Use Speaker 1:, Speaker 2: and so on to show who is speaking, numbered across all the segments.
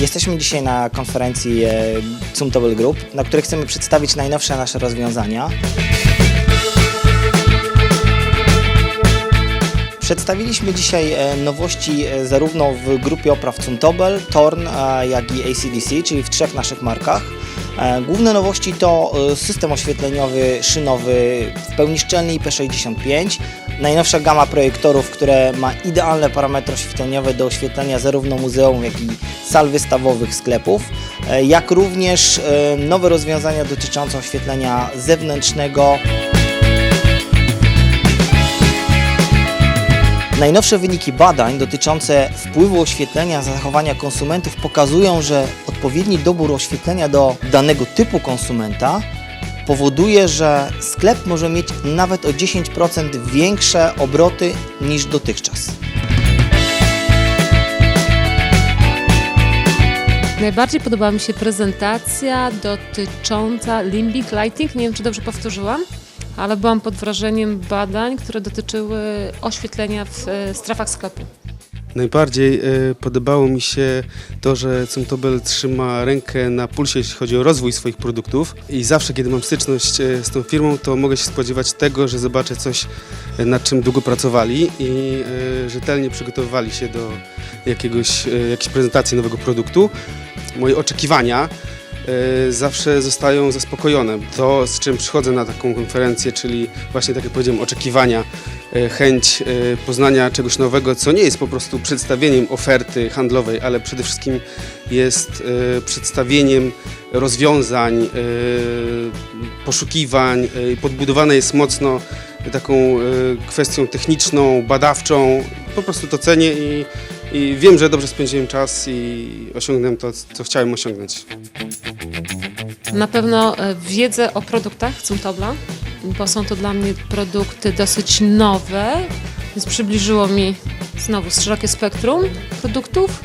Speaker 1: Jesteśmy dzisiaj na konferencji e, Zumtobel Group, na której chcemy przedstawić najnowsze nasze rozwiązania. Przedstawiliśmy dzisiaj e, nowości e, zarówno w grupie opraw Zumtobel, Torn, jak i ACDC, czyli w trzech naszych markach. E, Główne nowości to e, system oświetleniowy szynowy w pełni szczelny IP65, najnowsza gama projektorów, które ma idealne parametry oświetleniowe do oświetlenia zarówno muzeum, jak i sal wystawowych sklepów, e, jak również nowe rozwiązania dotyczące oświetlenia zewnętrznego. Najnowsze wyniki badań dotyczące wpływu oświetlenia na zachowania konsumentów pokazują, że odpowiedni dobór oświetlenia do danego typu konsumenta powoduje, że sklep może mieć nawet o 10% większe obroty niż dotychczas.
Speaker 2: Najbardziej podobała mi się prezentacja dotycząca Limbic Lighting. Nie wiem, czy dobrze powtórzyłam, ale byłam pod wrażeniem badań, które dotyczyły oświetlenia w e, strefach sklepu.
Speaker 3: Najbardziej e, podobało mi się to, że Cumtobel trzyma rękę na pulsie, jeśli chodzi o rozwój swoich produktów i zawsze, kiedy mam styczność e, z tą firmą, to mogę się spodziewać tego, że zobaczę coś, e, nad czym długo pracowali i rzetelnie przygotowywali się do jakiegoś, jakiejś prezentacji nowego produktu. Moje oczekiwania zawsze zostają zaspokojone. To, z czym przychodzę na taką konferencję, czyli właśnie tak jak powiedziałem, oczekiwania, e, chęć e, poznania czegoś nowego, co nie jest po prostu przedstawieniem oferty handlowej, ale przede wszystkim jest e, przedstawieniem rozwiązań, e, poszukiwań e, podbudowane jest mocno taką e, kwestią techniczną, badawczą. Po prostu to cenię i, i wiem, że dobrze spędziłem czas i osiągnąłem to, co chciałem osiągnąć.
Speaker 2: Na pewno e, wiedzę o produktach Cumtobla, bo są to dla mnie produkty dosyć nowe, więc przybliżyło mi znowu szerokie spektrum produktów.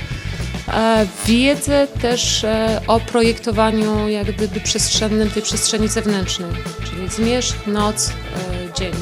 Speaker 2: E, Wiedzę też e, o projektowaniu jak gdyby przestrzennym tej przestrzeni zewnętrznej, czyli zmierzch, noc, dzień.